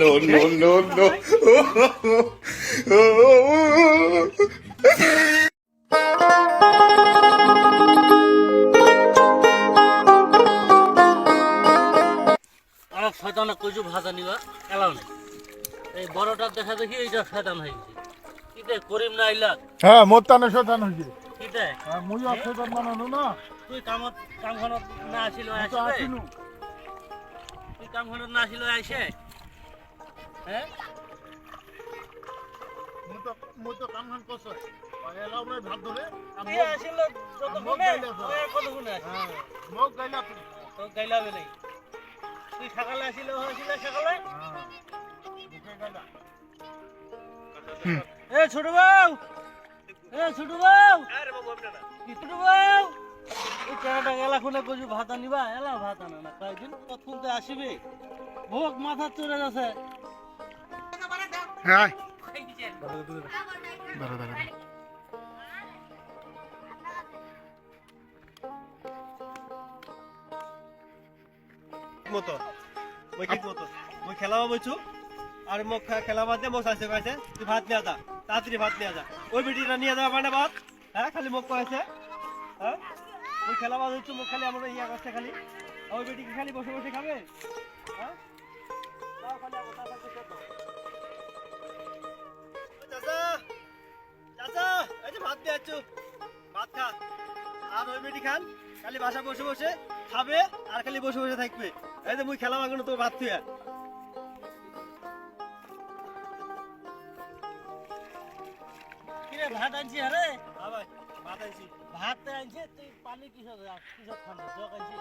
no, no, no, no. আমার শয়তানা কচু ভাজা নিবা এলাও নেই। এই বড়টার দেখা দেখি এইটা শয়তান হয়ে গেছে। কিতে করিম না আইলা হ্যাঁ মোর টানে শতান হয়েছে কিতে হ্যাঁ মুই অসচেতন বানানো না। তুই কামত কামখানত না আসিল মুই তুই কামখানত না আসিল আইসে? হ্যাঁ? কাম করছ এলাও নাই ভাত ধরে আমি আসিল যত কত হ্যাঁ মোক গাইলা তুই তো গাইলা বেলাই তুই সকালে আসিল আসিল সকালে এ ছোট বউ! এ ছোট বউ! কি ছোট বউ? খুলে কচু ভাত আনিবা এলা ভাত আনা না কয়েকদিন তো আসিবে। ভোগ মাথা চড়ে যাচ্ছে হ্যাঁ। দাঁড়া দাঁড়া মতো। মই ঠিক মতো? মই খেলাব বইছো। আর মোক খে- খেলা বাদ দিয়ে মোক চাইছে কইছে তুই ভাত নিয়ে যা তাড়াতাড়ি ভাত নিয়ে যা। ওই বেটিটা নিয়ে যাওয়া মানে ভাত? হ্যাঁ খালি মোক কয়েছে হ্যাঁ? মই খেলা বাদ হইছো মোক খালি আমার ইয়া করছে খালি। আর ওই বেটি কি খালি বসে বসে খাবে? হ্যাঁ? চাচা চাচা এই যে ভাত দিয়ে আছো ভাত খা। আর ওই বেটি খান খালি বাসা বসে বসে খাবে আর খালি বসে বসে থাকবে। এই যে মুই খেলা মাগুনো তো ভাত থুয়া কিরে ভাত আনছি আরে হ্যাঁ ভাই। ভাত আনছি ভাত আনছে তুই পানি কিসব কিসব খান জগ আনছি।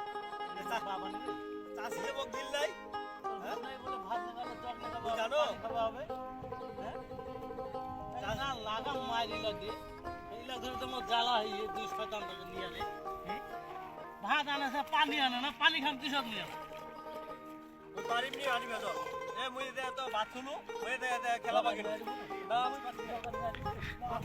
বাবা নাকি চাষি মোক দিল নাই। ভাই বলে ভাত না খালে জগ না খাব জানো? খাওয়া হবে। হ্যাঁ? লাগা মারি লাগে। এই লাগে তো জ্বালা হইয়ে দুই শতান টাকা নিয়ে আলে ভাত আনে সে পানি আনে না পানি খাম কিসব নিয়ে আনে মুই পারিম নি আনি বেজ এ মুই দে তো ভাত শুনো মুই দে দে খেলা মাগি না ভাত